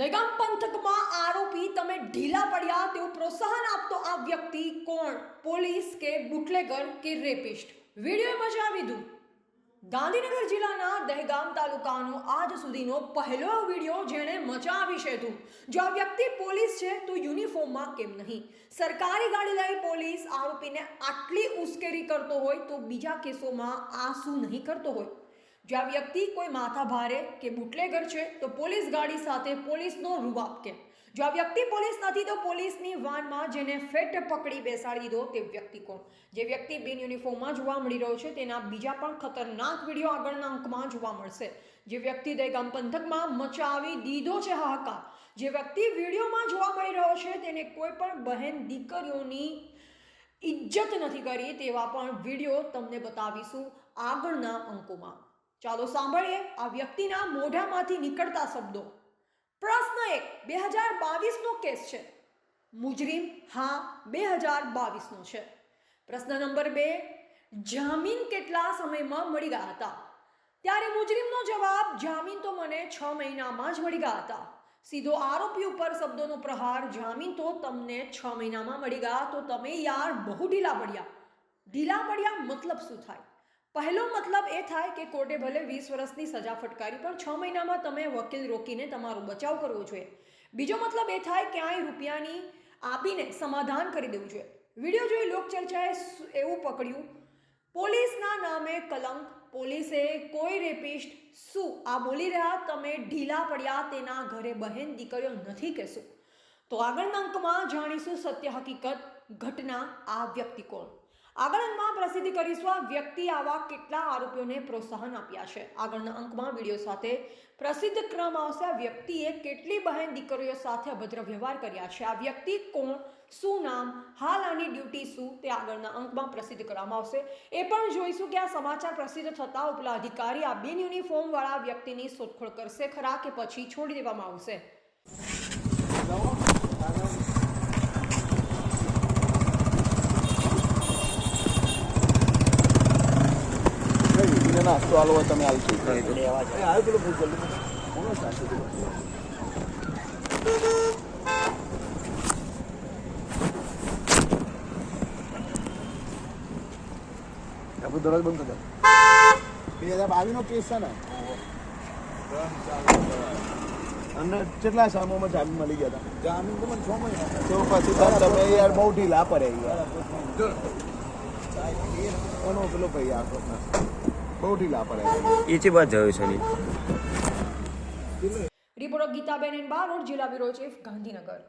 દહેગામ પંથકમાં આરોપી તમે ઢીલા પડ્યા તેવું પ્રોત્સાહન આપતો આ વ્યક્તિ કોણ? પોલીસ કે બુટલેગર કે રેપિસ્ટ? વીડિયો મચાવી દઉં ગાંધીનગર જિલ્લાના દહેગામ તાલુકાનો આજ સુધીનો પહેલો વીડિયો જેણે મચાવી છે તું. જો આ વ્યક્તિ પોલીસ છે, તો યુનિફોર્મમાં કેમ નહીં? સરકારી ગાડી લઈ પોલીસ આરોપીને આટલી ઉશ્કેરી કરતો હોય, તો બીજા કેસોમાં આ શું નહીં કરતો હોય. જો આ વ્યક્તિ કોઈ માથા ભારે કે બુટલેગર છે, તો પોલીસ ગાડી સાથે પોલીસનો રૂબાબ કેમ જો આ વ્યક્તિ પોલીસ નથી, તો પોલીસની વાનમાં જેને ફેટ પકડી બેસાડી દો તે વ્યક્તિ કોણ? જે વ્યક્તિ બિન યુનિફોર્મમાં જોવા મળી રહ્યો છે, તેના બીજા પણ ખતરનાક વીડિયો આગળના અંકમાં જોવા મળશે. જે વ્યક્તિ દહેગામ પંથકમાં મચાવી દીધો છે હાહાકાર. જે વ્યક્તિ વિડીયોમાં જોવા મળી રહ્યો છે, તેને કોઈ પણ બહેન દીકરીઓની ઇજ્જત નથી કરી તેવા પણ વીડિયો તમને બતાવીશું આગળના અંકોમાં. ચાલો સાંભળીએ આ વ્યક્તિના મોઢામાંથી નીકળતા શબ્દો. પ્રશ્ન એક, બે હજાર બાવીસનો કેસ છે. મુજરીમ, હા, બે હજાર બાવીસનો છે. પ્રશ્ન નંબર બે, જામીન કેટલા સમયમાં મળી ગયા હતા? ત્યારે મુજરીમનો જવાબ, જામીન તો મને છ મહિનામાં જ મળી ગયા હતા. સીધો આરોપી ઉપર શબ્દોનો પ્રહાર, જામીન તો તમને છ મહિનામાં મળી ગયા, તો તમે યાર બહુ ઢીલા પડ્યા. ઢીલા પડ્યા મતલબ શું થાય? પહેલો મતલબ એ થાય કે કોર્ટે ભલે વીસ વર્ષની સજા ફટકારી, પણ છ મહિનામાં તમે વકીલ રોકીને તમારો બચાવ કરવો જોઈએ. બીજો મતલબ એ થાય ક્યાંય રૂપિયાની આપીને સમાધાન કરી દેવું જોઈએ. વીડિયો જોઈ લોકચર્ચાએ એવું પકડ્યું, પોલીસના નામે કલંક, પોલીસે કોઈ રેપિસ્ટ, શું આ બોલી રહ્યા? તમે ઢીલા પડ્યા, તેના ઘરે બહેન દીકરીઓ નથી કહેશું. તો આગળના અંકમાં જાણીશું સત્ય હકીકત, ઘટના, આ વ્યક્તિ કોણ? આગળ અંકમાં પ્રસિદ્ધ કરીશું આ વ્યક્તિ આવા કેટલા આરોપીઓને પ્રોત્સાહન આપ્યા છે. આગળના અંકમાં વીડિયો સાથે પ્રસિદ્ધ ક્રમ આવશે. આ વ્યક્તિએ કેટલી બહેન દીકરીઓ સાથે અભદ્ર વ્યવહાર કર્યા છે? આ વ્યક્તિ કોણ? શું નામ? હાલ આની ડ્યુટી શું? તે આગળના અંકમાં પ્રસિદ્ધ કરવામાં આવશે. એ પણ જોઈશું કે આ સમાચાર પ્રસિદ્ધ થતાં ઉપલા અધિકારી આ બિન યુનિફોર્મવાળા વ્યક્તિની શોધખોળ કરશે ખરા કે પછી છોડી દેવામાં આવશે એને નાસ્તો આલો હોય તમે એ હાલ પેલું જલ્દી આપણું દરવાજો બંધ કરી બે હજાર બાવીસનો કેસ છે ને. અને કેટલા સામોમાં જામીન મળી ગયા હતા? જામીન તો મને છ મહિના તો પછી તમે યાર બહુ ઢીલા પડે યાર. કોનો પેલો ભાઈ આખો બહુ ઢીલા પડે. એથી બાદ જયો છે રિપોર્ટર ગીતાબેન એન બારોટ જિલ્લા બ્યુરો ચીફ ગાંધીનગર.